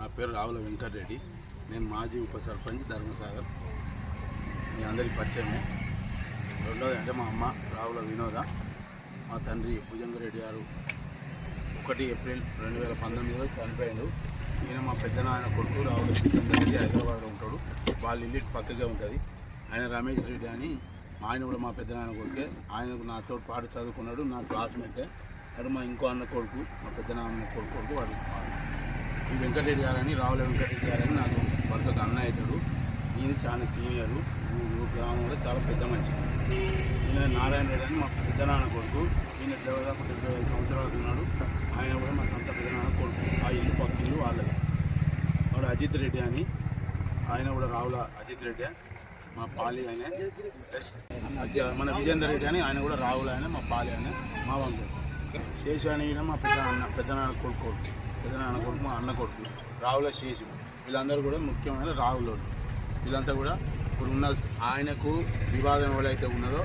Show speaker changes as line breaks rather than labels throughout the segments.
నా పేరు రావుల వెంకటరెడ్డి. నేను మాజీ ఉప సర్పంచ్ ధర్మసాగర్. మీ అందరికీ పరిచయమే. రెండోది అంటే మా అమ్మ రావుల వినోద. మా తండ్రి భుజంగరెడ్డి గారు ఒకటి ఏప్రిల్ రెండు వేల పంతొమ్మిదిలో చనిపోయాడు. ఈయన మా పెద్ద నాయన కొడుకు రావుల భుజంగరెడ్డి హైదరాబాద్లో ఉంటాడు. వాళ్ళ ఇల్లు పక్కగా ఉంటుంది. ఆయన రమేష్ రెడ్డి అని ఆయన కూడా మా పెద్ద నాయన కొడుకే. ఆయన నాతో పాటు చదువుకున్నాడు. నా క్లాస్మేటే అటు మా ఇంకో అన్న కొడుకు మా పెద్ద నాన్న కొడుకు కొడుకు వాడు. ఈ వెంకటరెడ్డి గారని రావుల వెంకటరెడ్డి గారని నాకు వరుసగా అన్న అవుతాడు. ఈయన చాలా సీనియరు. గ్రామంలో చాలా పెద్ద మనిషి. ఈయన నారాయణ రెడ్డి అని మా పెద్ద నాన్న కొడుకు. ఈయన దాదాపు డెబ్బై ఐదు సంవత్సరాలు ఉన్నాడు. ఆయన కూడా మా సొంత పెద్ద నాన్న కొడుకు. ఆ ఇల్లు పక్కిల్లు వాళ్ళది. వాడు అజిత్ రెడ్డి అని. ఆయన కూడా రావుల అజిత్ రెడ్డి. మా పాలి ఆయన. మన విజేందర్ రెడ్డి అని. ఆయన కూడా రావుల ఆయన మా పాలి ఆయన. మా వంశం శేషాని మా పెద్ద అన్న పెద్ద నాన్న కొడుకు. పెద్ద నాన్న కొడుకు మా అన్న కొడుకు రావుల శేషు వీళ్ళందరూ కూడా ముఖ్యమైన రావులోళ్ళు. వీళ్ళంతా కూడా ఇప్పుడు ఉన్న ఆయనకు వివాదం ఎవరైతే ఉన్నదో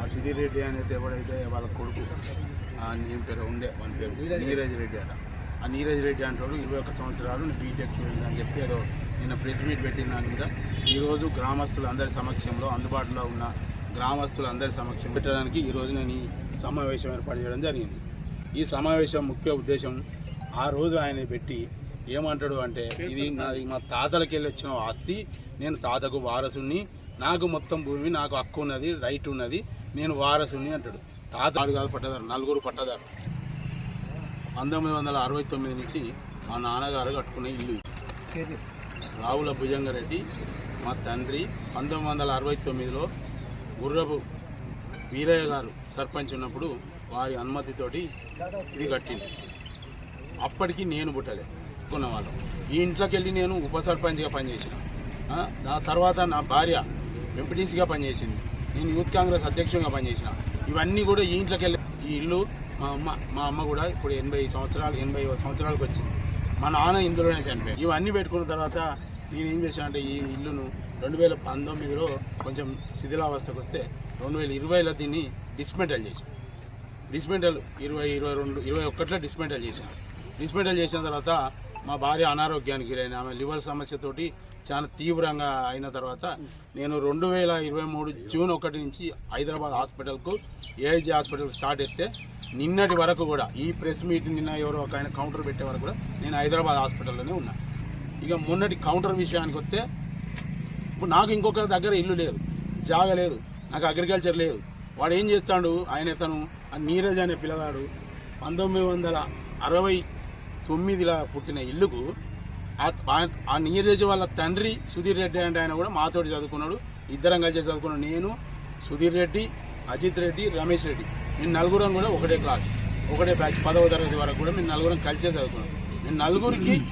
ఆ సుధీర్ రెడ్డి అనేది ఎవడైతే వాళ్ళ కొడుకు ఆ నేను పేరు ఉండే వాళ్ళ పేరు నీరజ్ రెడ్డి. అట. ఆ నీరజ్ రెడ్డి అంటాడు ఇరవై ఒక్క సంవత్సరాలు బీటెక్ అని చెప్పి ఏదో నిన్న ప్రెస్ మీట్ పెట్టిన దాని మీద. ఈరోజు గ్రామస్తులందరి సమక్షంలో అందుబాటులో ఉన్న గ్రామస్తులందరి సమక్షం పెట్టడానికి ఈరోజు నేను ఈ సమావేశం ఏర్పాటు చేయడం జరిగింది. ఈ సమావేశం ముఖ్య ఉద్దేశం ఆ రోజు ఆయన పెట్టి ఏమంటాడు అంటే ఇది నాది మా తాతలకి వెళ్ళి వచ్చిన ఆస్తి నేను తాతకు వారసుని నాకు మొత్తం భూమి నాకు హక్కు ఉన్నది రైట్ ఉన్నది నేను వారసుని అంటాడు. తాత కాదు పట్టదారు నలుగురు పట్టదారు. పంతొమ్మిది వందల అరవై తొమ్మిది నుంచి మా నాన్నగారు కట్టుకున్న ఇల్లు రావుల భుజంగారెడ్డి మా తండ్రి పంతొమ్మిది వందల అరవై తొమ్మిదిలో గుర్రపు వీరయ్య గారు సర్పంచ్ ఉన్నప్పుడు వారి అనుమతితోటి ఇది కట్టింది అప్పటికి నేను పుట్టలే కొన్నవాళ్ళం. ఈ ఇంట్లోకి వెళ్ళి నేను ఉప సర్పంచ్గా పనిచేసిన. నా తర్వాత నా భార్య ఎంపీటీసీగా పనిచేసింది. నేను యూత్ కాంగ్రెస్ అధ్యక్షుడిగా పనిచేసిన. ఇవన్నీ కూడా ఈ ఇంట్లోకి వెళ్ళి ఈ ఇల్లు మా అమ్మ మా అమ్మ కూడా ఇప్పుడు ఎనభై సంవత్సరాలు ఎనభై సంవత్సరాలకు వచ్చింది. మా నాన్న ఇందులోనే చనిపోయాడు. ఇవన్నీ పెట్టుకున్న తర్వాత నేను ఏం చేశాను అంటే ఈ ఇల్లును రెండు వేల పంతొమ్మిదిలో కొంచెం శిథిలావస్థకు వస్తే రెండు వేల ఇరవైలో దీన్ని డిస్మెంటల్ చేశాను. డిస్మెంటల్ ఇరవై ఇరవై రెండు ఇరవై ఒక్కట్లో డిస్మెంటల్ చేశాను. డిస్మెంటల్ చేసిన తర్వాత మా భార్య అనారోగ్యానికి గురైన ఆమె లివర్ సమస్యతోటి చాలా తీవ్రంగా అయిన తర్వాత నేను రెండు వేల ఇరవై మూడు జూన్ ఒకటి నుంచి హైదరాబాద్ హాస్పిటల్కు ఏఐజీ హాస్పిటల్ స్టార్ట్ అయితే నిన్నటి వరకు కూడా ఈ ప్రెస్ మీట్ నిన్న ఎవరో ఒక ఆయన కౌంటర్ పెట్టే వరకు కూడా నేను హైదరాబాద్ హాస్పిటల్లోనే ఉన్నా. ఇక మొన్నటి కౌంటర్ విషయానికి వస్తే ఇప్పుడు నాకు ఇంకొక దగ్గర ఇల్లు లేదు జాగ లేదు నాకు అగ్రికల్చర్ లేదు. వాడు ఏం చేస్తాడు? ఆయన తను నీరజ్ అనే పిల్లగాడు పంతొమ్మిది వందల అరవై తొమ్మిదిలా పుట్టిన ఇల్లుకు ఆ- ఆ- నీరజ్ వాళ్ళ తండ్రి సుధీర్ రెడ్డి అంటే ఆయన కూడా మాతోటి చదువుకున్నాడు. ఇద్దరం కలిసి చదువుకున్నాడు. నేను సుధీర్ రెడ్డి అజిత్ రెడ్డి రమేష్ రెడ్డి. మేము నలుగురం కూడా ఒకటే క్లాస్ ఒకటే బ్యాచ్. పదవ తరగతి వరకు కూడా మేము నలుగురం కలిసే చదువుకున్నాం. నేను నలుగురికి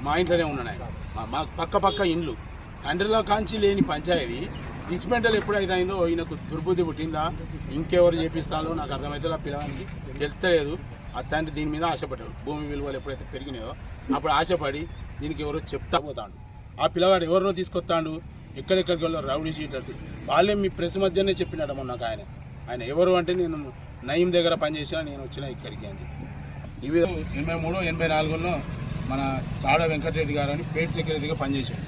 మా ఇంట్లోనే ఉన్నాను ఆయన. మా- పక్క పక్క ఇండ్లు. తండ్రిలో కాంచి లేని పంచాయతీ. డిస్మెంటల్ ఎప్పుడైతే అయిందో ఈయనకు దుర్బుద్ధి పుట్టిందా? ఇంకెవరు చేపిస్తాలో నాకు అర్థమైతే పిల్లవానికి పిల్లగానికి తెలుస్తలేదు ఆ తండ్రి దీని మీద ఆశపడ్డాడు. భూమి విలువలు ఎప్పుడైతే పెరిగినాయో అప్పుడు ఆశపడి దీనికి ఎవరో చెప్తా పోతాడు. ఆ పిల్లగాడు ఎవరినో తీసుకొస్తాడు? ఎక్కడెక్కడికి వెళ్ళో రౌడీ షీటర్స్. వాళ్ళే మీ ప్రెస్ మధ్యనే చెప్పినాడు మొన్న నాకు ఆయన. ఆయన ఎవరు అంటే నేను నయం దగ్గర పనిచేసిన నేను వచ్చిన ఇక్కడికి అని ఈ విధంగా ఎనభై మూడు ఎనభై నాలుగులో మన చాడ వెంకటరెడ్డి గారు అని పేట్ సెక్రటరీగా పనిచేశాడు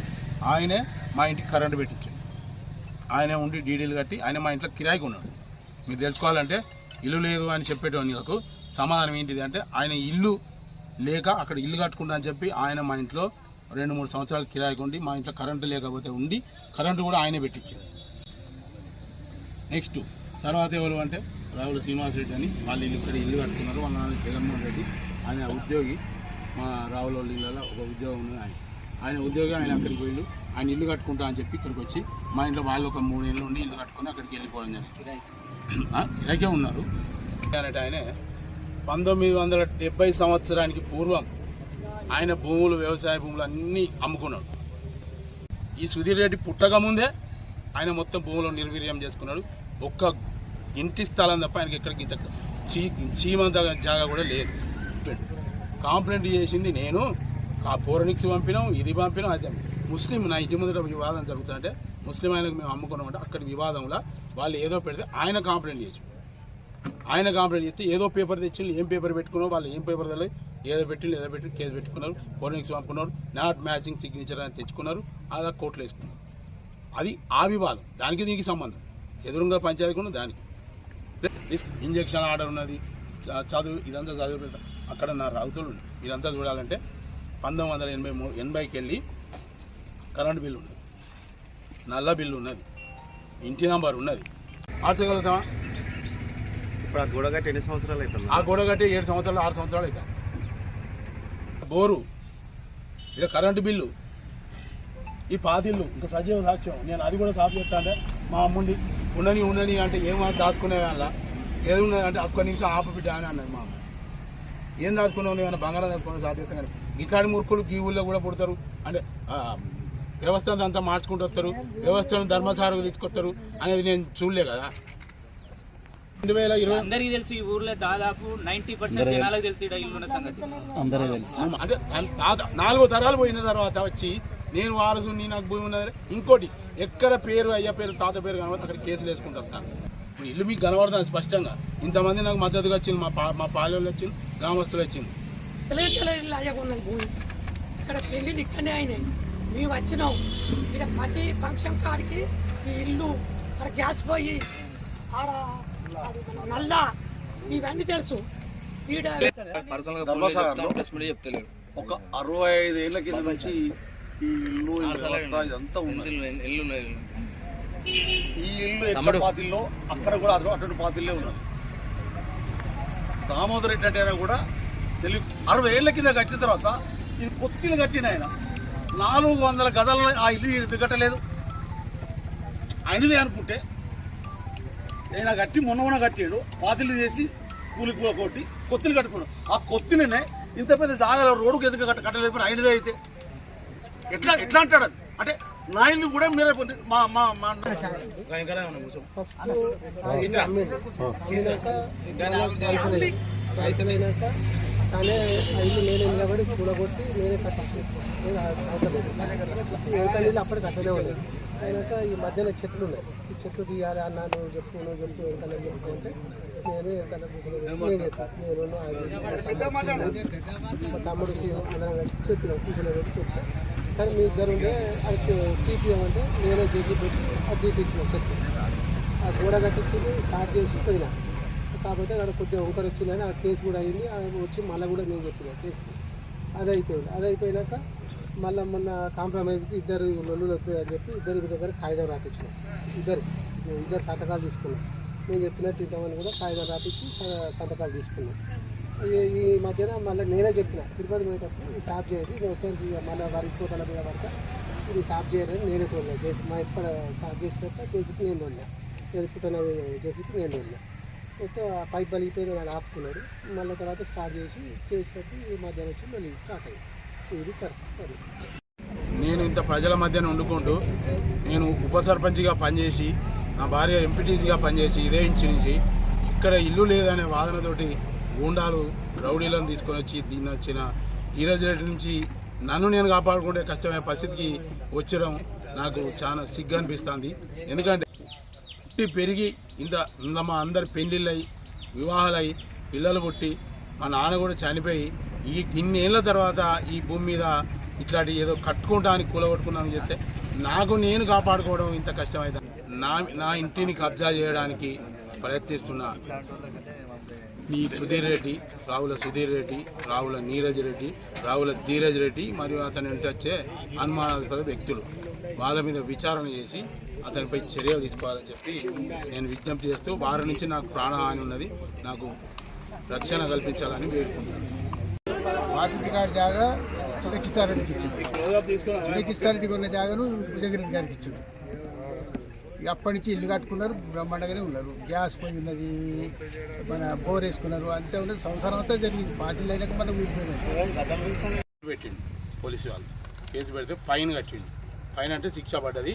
ఆయనే మా ఇంటికి కరెంటు పెట్టించాడు. ఆయనే ఉండి డీడీలు కట్టి ఆయన మా ఇంట్లో కిరాయికి ఉన్నాడు. మీరు తెలుసుకోవాలంటే ఇల్లు లేదు అని చెప్పేటోని నాకు సమాధానం ఏంటిది అంటే ఆయన ఇల్లు లేక అక్కడ ఇల్లు కట్టుకుంటా అని చెప్పి ఆయన మా ఇంట్లో రెండు మూడు సంవత్సరాలు కిరాయికి ఉండి మా ఇంట్లో కరెంటు లేకపోతే ఉండి కరెంటు కూడా ఆయనే పెట్టించాడు. నెక్స్ట్ తర్వాత ఎవరు అంటే రావుల శ్రీనివాసరెడ్డి అని వాళ్ళు ఇల్లు ఇక్కడ ఇల్లు కట్టుకున్నారు. వాళ్ళ నాన్న జగన్మోహన్ రెడ్డి. ఆయన ఉద్యోగి మా రావుల ఇళ్ళలో ఒక ఉద్యోగం ఉంది ఆయన. ఆయన ఉద్యోగి ఆయన అక్కడికి పోయిండు. ఆయన ఇల్లు కట్టుకుంటా అని చెప్పి ఇక్కడికి వచ్చి మా ఇంట్లో వాళ్ళు ఒక మూడు ఉండి ఇల్లు కట్టుకుని అక్కడికి వెళ్ళిపోవడం జరిగింది. ఇలాగే ఉన్నారు. అంటే ఆయనే పంతొమ్మిది వందల డెబ్బై సంవత్సరానికి పూర్వం ఆయన భూములు వ్యవసాయ భూములు అన్నీ అమ్ముకున్నాడు. ఈ సుధీర్ రెడ్డి పుట్టక ముందే ఆయన మొత్తం భూములు నిర్వీర్యం చేసుకున్నాడు. ఒక్క ఇంటి స్థలం తప్ప ఆయనకి ఎక్కడికి ఇంత చీ చీమంత జాగా కూడా లేదు. కాంప్లైంట్ చేసింది నేను ఆ ఫోరనిక్స్ పంపినాం ఇది పంపినాం అది ముస్లిం నా ఇంటి ముందర వివాదం జరుగుతుందంటే ముస్లిం ఆయనకు మేము అమ్ముకున్నామంటే అక్కడ వివాదంలో వాళ్ళు ఏదో పెడితే ఆయన కాంప్లైంట్ చేసి ఆయన కాంప్లైంట్ చేస్తే ఏదో పేపర్ తెచ్చి ఏం పేపర్ పెట్టుకున్నావు వాళ్ళు ఏం పేపర్ తెలియదు ఏదో పెట్టి ఏదో పెట్టి కేసు పెట్టుకున్నారు ఫోరెన్సిక్స్ పంపుకున్నారు నాట్ మ్యాచింగ్ సిగ్నేచర్ అని తెచ్చుకున్నారు అలా కోర్టులో వేసుకున్నారు. అది ఆ వివాదం. దానికి దీనికి సంబంధం. ఎదురుగా పంచాయతీ కూడా దానికి. ఇంజక్షన్ ఆర్డర్ ఉన్నది చదువు ఇదంతా చదువు అక్కడ నా రావుతులు ఇదంతా చూడాలంటే పంతొమ్మిది వందల ఎనభై మూడు ఎనభైకి వెళ్ళి కరెంట్ బిల్లు ఉన్నది. నల్ల బిల్లు ఉన్నది. ఇంటి నంబర్ ఉన్నది. మార్చగలుగుతామా
ఇప్పుడు ఆ గోడ కట్టి ఎన్ని సంవత్సరాలు అవుతుంది?
ఆ గోడ కట్టి ఏడు సంవత్సరాలు ఆరు సంవత్సరాలు అవుతాయి. బోరు ఇక కరెంటు బిల్లు ఈ పాతిళ్ళు ఇంకా సజీవ సాక్ష్యం. నేను అది కూడా సాఫ్ చెప్తా అంటే మా అమ్ముండి ఉండని ఉండని అంటే ఏమన్నా దాచుకునే వాళ్ళ? ఏది అంటే ఒక్క నిమిషం ఆపు బిడ్డ అని అన్నారు మా అమ్మ. ఏం దాచుకున్నావు ఏమైనా బంగారం దాచుకున్నావు సాఫ్ కానీ ఇట్లాంటి మురుకులు ఈ ఊళ్ళో కూడా పుడతారు. అంటే వ్యవస్థ అంతా మార్చుకుంటూ వస్తారు వ్యవస్థను ధర్మసారకు తీసుకొస్తారు అనేది నేను చూడలే కదా.
అందరికీ తెలిసి ఈ ఊర్లో దాదాపు నైన్టీ పర్సెంట్ జనాలకు తెలిసి. సంగతి.
అంటే నాలుగో తరాలు పోయిన తర్వాత వచ్చి నేను వారసుని నాకు భూమి ఉన్నది ఇంకోటి ఎక్కడ పేరు అయ్యా పేరు తాత పేరు కనబడితే అక్కడ కేసులు వేసుకుంటూ వస్తాను ఇప్పుడు ఇల్లు మీకు కనబడుతుంది స్పష్టంగా. ఇంతమంది నాకు మద్దతుగా వచ్చింది మా పా మా పాలెళ్ళు వచ్చింది గ్రామస్తులు వచ్చింది
ఇక్కడ పెళ్ళిళ్ళు ఇక్కడనే అయినాయి. మేము వచ్చినాం. ఇక్కడ ప్రతి ఫంక్షన్ కాడికి ఈ ఇల్లు అక్కడ గ్యాస్ పోయి ఆడ నల్ల. ఇవన్నీ తెలుసు. ఈడ
చెప్తలేరు.
ఒక అరవై ఐదు ఏళ్ళ కింద నుంచి ఈ ఇల్లు ఇదంతా ఉన్నది. ఈ ఇల్లు ఎక్కడ పాతిల్లో అక్కడ కూడా అటు అటువంటి పాతిల్లే ఉన్నది. దామోదర్ రెడ్డి అంటే కూడా తెలుగు అరవై ఏళ్ళ కింద కట్టిన తర్వాత ఇది కొత్తిల్లు కట్టిన ఆయన. నాలుగు వందల గదాల ఆ ఇల్లు ఇది కట్టలేదు ఆయనదే అనుకుంటే ఆయన కట్టి మొన్న మొన్న కట్టాడు పాతిల్లు చేసి కూలికి కొట్టి కొత్తిలు కట్టుకున్నాడు ఆ కొత్తినే ఇంత పెద్ద జాగాలో రోడ్డుకు ఎందుకు కట్ట కట్టలేదు ఆయనదే అయితే ఎట్లా ఎట్లా అంటాడు అది? అంటే నా ఇల్లు కూడా మీరే పొంది- మా మా మా
పైసలైనాక తనే ఇల్లు నేనే నిలబడి కూడగొట్టి నేనే కట్టించి. నేను వెనక నీళ్ళు అప్పటికి అట్లనే ఉండేది. అయినాక ఈ మధ్యలో చెట్లు ఉన్నాయి. ఈ చెట్లు తీయాలి అన్న నువ్వు చెప్పు నువ్వు చెప్పు వెనకాల చెప్పు అంటే నేను వెనకాల నేను మా తమ్ముడు అందరం కలిసి చెప్పినాం కూర్చొని పెట్టి చెప్పాను. సరే మీ ఇద్దరు ఉండే అది తీపియమంటే నేనే చేసి పెట్టి అది తీపించిన చెట్టు. ఆ గోడ కట్టించి స్టార్ట్ చేసి పోయినా. కాకపోతే అక్కడ కొద్దిగా ఒకరు వచ్చిందని ఆ కేసు కూడా అయింది. వచ్చి మళ్ళీ కూడా నేను చెప్పిన కేసు. అది అయిపోయింది అది అయిపోయినాక మళ్ళీ మొన్న కాంప్రమైజ్కి ఇద్దరు లొల్లులు వస్తాయి అని చెప్పి ఇద్దరి దగ్గర కాగితం రాపించిన ఇద్దరు. ఇద్దరు సంతకాలు తీసుకున్నాం. నేను చెప్పినట్టు ఇంతమంది కూడా కాగితం రాపించి స- సంతకాలు తీసుకున్నాం. ఈ- ఈ మధ్యన మళ్ళీ నేనే చెప్పిన తిరుపతి పోయేటప్పుడు ఇది సాఫ్ చేయాలి నేను వచ్చాను మళ్ళీ వారి కోతల మీద పడతా. ఇది సాఫ్ చేయాలని నేనే చూడలేదు చేసి మా ఎక్కడ సాఫ్ చేసినాక చేసి నేను వెళ్ళా ఏది పుట్టిన చేసి నేను వెళ్ళా అయితే ఆ పైప్ బలిగిపోయి నాకు ఆపుకున్నాడు. మళ్ళీ తర్వాత స్టార్ట్ చేసి చేసినట్టు ఈ మధ్యాహ్నం వచ్చి మళ్ళీ స్టార్ట్ అయ్యింది ఇది కరెక్ట్ పరిస్థితి.
నేను ఇంత ప్రజల మధ్యన వండుకుంటూ నేను ఉప సర్పంచ్గా పనిచేసి నా భార్య ఎంపీటీసీగా పనిచేసి ఇదే ఇంటి నుంచి ఇక్కడ ఇల్లు లేదనే వాదనతోటి గూండాలు రౌడీలను తీసుకొని వచ్చి దీన్ని వచ్చిన ఈరోజు రెడ్డి నుంచి నన్ను నేను కాపాడుకుంటే కష్టమైన పరిస్థితికి వచ్చడం నాకు చాలా సిగ్గు అనిపిస్తుంది. ఎందుకంటే పుట్టి పెరిగి ఇంత ఇంత మా అందరి పెళ్ళిళ్ళయి వివాహాలయ్యి పిల్లలు పుట్టి మా నాన్న కూడా చనిపోయి ఈ ఇన్నేళ్ళ తర్వాత ఈ భూమి మీద ఇట్లాంటి ఏదో కట్టుకోవడానికి కూలగొట్టుకున్నామని చెప్తే నాకు నేను కాపాడుకోవడం ఇంత కష్టమైంది నా నా ఇంటిని కబ్జా చేయడానికి ప్రయత్నిస్తున్న ఈ సుధీర్ రెడ్డి రావుల సుధీర్ రెడ్డి రావుల నీరజ్ రెడ్డి రావుల ధీరజ్ రెడ్డి మరియు అతని ఇంటి వచ్చే అనుమానాస్పద వ్యక్తులు వాళ్ళ మీద విచారణ చేసి అతనిపై చర్యలు తీసుకోవాలని చెప్పి నేను విజ్ఞప్తి చేస్తూ వారి నుంచి నాకు ప్రాణహాని ఉన్నది. నాకు రక్షణ కల్పించాలని వేడుకుంటున్నాను.
పాతికి గారి జాగా చిన్నకిష్టారెడ్డికి ఇచ్చిండు చిన్నకిష్టారెడ్డికి ఉన్న జాగను భుజగిరి గారికి ఇచ్చిండు అప్పటి నుంచి ఇల్లు కట్టుకున్నారు బ్రహ్మాండంగానే ఉన్నారు. గ్యాస్ పోయి ఉన్నది మన బోర్ వేసుకున్నారు అంతే ఉన్నది. సంవత్సరం అంతా జరిగింది. పాతిళ్ళు అయినాక మనం
పెట్టిండు పోలీసు వాళ్ళు. కేసు పెడితే ఫైన్ కట్టిండు. ఫైన్ అంటే శిక్ష పడ్డది.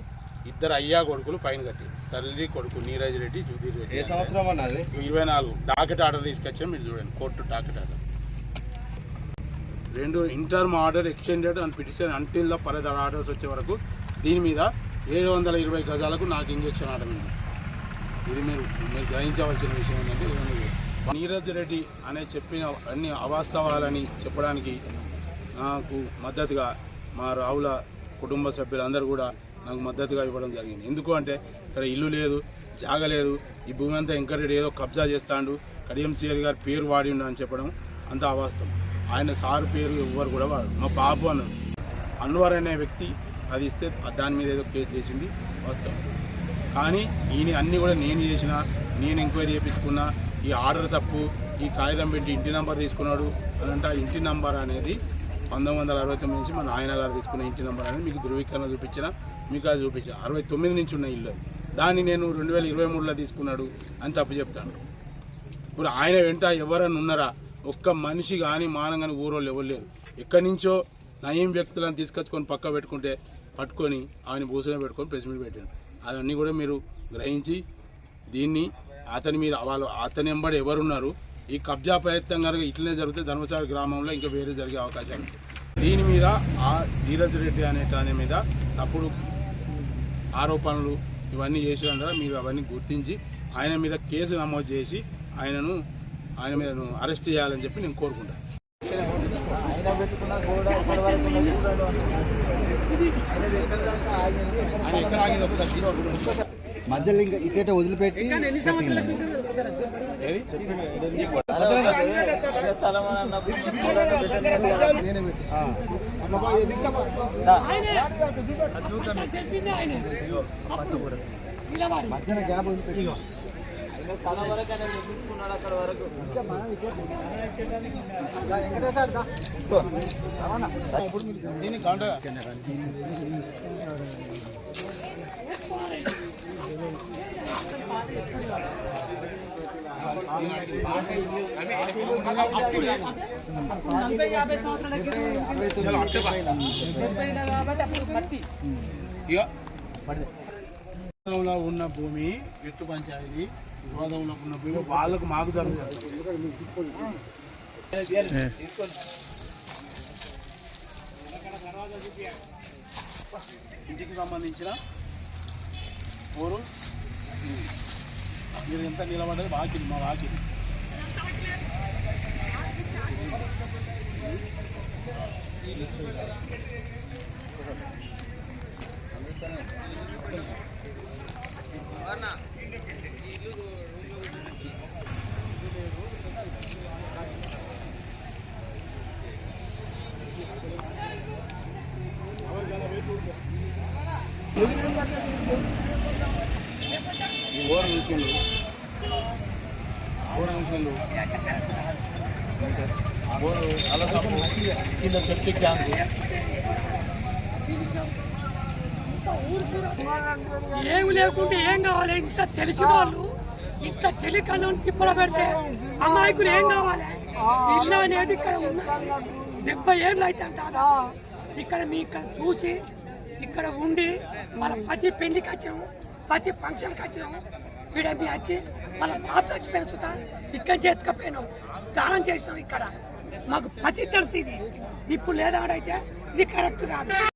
ఇద్దరు అయ్యా కొడుకులు ఫైన్ కట్టిండు. తల్లి కొడుకు నీరజ్ రెడ్డి సుధీర్ రెడ్డి.
ఏ సంవత్సరం అన్నది?
ఇరవై నాలుగు. డాకెట్ ఆర్డర్ తీసుకొచ్చాం మీరు చూడండి. Court docket order. రెండు interim order extended and petition until the further orders వచ్చే వరకు దీని మీద ఏడు వందల ఇరవై గజాలకు నాకు ఇంజక్షన్ ఆర్డర్ ఇది మీరు మీరు గ్రహించవలసిన విషయం ఏంటంటే నీరజ్ రెడ్డి అనే చెప్పిన అన్ని అవాస్తవాలని చెప్పడానికి నాకు మద్దతుగా మా రావుల కుటుంబ సభ్యులందరూ కూడా నాకు మద్దతుగా ఇవ్వడం జరిగింది. ఎందుకు అంటే ఇక్కడ ఇల్లు లేదు జాగ లేదు ఈ భూమి అంతా ఎంకరెడ్డి ఏదో కబ్జా చేస్తాడు కడియం సిఆర్ గారి పేరు వాడిండు అని చెప్పడం అంత అవాస్తవం. ఆయన సారు పేరు ఎవ్వరు కూడా వాడు మా బాబు అన్నాడు. అన్వర్ అనే వ్యక్తి అది ఇస్తే దాని మీద ఏదో కేసు చేసింది వస్తాం. కానీ ఈయన అన్నీ కూడా నేను చేసిన నేను ఎంక్వైరీ చేయించుకున్నా ఈ ఆర్డర్ తప్పు ఈ కాగితం పెట్టి ఇంటి నంబర్ తీసుకున్నాడు అని అంటే ఇంటి నంబర్ అనేది పంతొమ్మిది వందల అరవై తొమ్మిది నుంచి మా నాయన గారు తీసుకున్న ఇంటి నంబర్ అనేది మీకు ధృవీకరణ చూపించిన మీకు అది చూపించిన. అరవై తొమ్మిది నుంచి ఉన్న ఇల్లు దాన్ని నేను రెండు వేల ఇరవై మూడులో తీసుకున్నాడు అని తప్పు చెప్తాను. ఇప్పుడు ఆయన వెంట ఎవరన్నా ఉన్నారా? ఒక్క మనిషి కానీ మానం కానీ ఊరోళ్ళు ఎవరు లేరు. ఎక్కడి నుంచో నయం వ్యక్తులను తీసుకొచ్చుకొని పక్క పెట్టుకుంటే పట్టుకొని ఆయన భూసలో పెట్టుకొని ప్రెస్ మీట్ పెట్టాడు. అవన్నీ కూడా మీరు గ్రహించి దీన్ని అతని మీద వాళ్ళు అతని వెంబడి ఎవరున్నారు ఈ కబ్జా ప్రయత్నం కనుక ఇట్లనే జరిగితే ధర్మసాగర్ గ్రామంలో ఇంకా వేరే జరిగే అవకాశాలు దీని మీద ఆ ధీరజ్ రెడ్డి అనే దాని మీద తప్పుడు ఆరోపణలు ఇవన్నీ చేసినందున మీరు అవన్నీ గుర్తించి ఆయన మీద కేసు నమోదు చేసి ఆయనను ఆయన మీద అరెస్ట్ చేయాలని చెప్పి నేను కోరుకుంటాను ఆయన ఎక్కడ ఆగింది? ఒకసారి తీసుకో.
మధ్యలో ఇంకా ఇటేట వదిలిపెట్టి
ఏది?
నేనే పెట్టి
ఆయనే. స్థలం వరకు అనేది
మధ్యన అక్కడ వరకు.
దీన్ని గంట
యాభై సంవత్సరాల కాబట్టి అప్పుడు
ఇక ఉన్న భూమి ఎట్టు పంచాయతీ. వివాదంలో ఉన్న వాళ్ళకు మాకు జరుగుతుంది ఇంటికి సంబంధించిన ఊరు. మీరు ఎంత నిలబడ్డది వాకిలి మా వాకిలి. ఈ ఓర మిషన్లు ఓర మిషన్లు ఓరు అలసపు కింద సెప్టిక్ ట్యాంకు
ఏమి లేకుంటే ఏం కావాలి? ఇంత తెలిసిన వాళ్ళు ఇంత తెలికలను తిప్పలు పెడితే అమాయకులు ఏం కావాలి? ఇల్లు అనేది ఇక్కడ ఉన్న డెబ్బై ఏళ్ళు అయితే అంటారా ఇక్కడ మీ ఇక్కడ చూసి ఇక్కడ ఉండి వాళ్ళ ప్రతి పెళ్ళికి వచ్చాము ప్రతి ఫంక్షన్కి వచ్చాము వీడమ్మి వచ్చి వాళ్ళ బాబు చచ్చిపోయిన సుత ఇక్కడ చేతుకపోయినాం దానం చేసినాం ఇక్కడ. మాకు ప్రతి తెలిసి ఇది. ఇప్పుడు లేదా ఆడైతే ఇది కరెక్ట్ కాదు.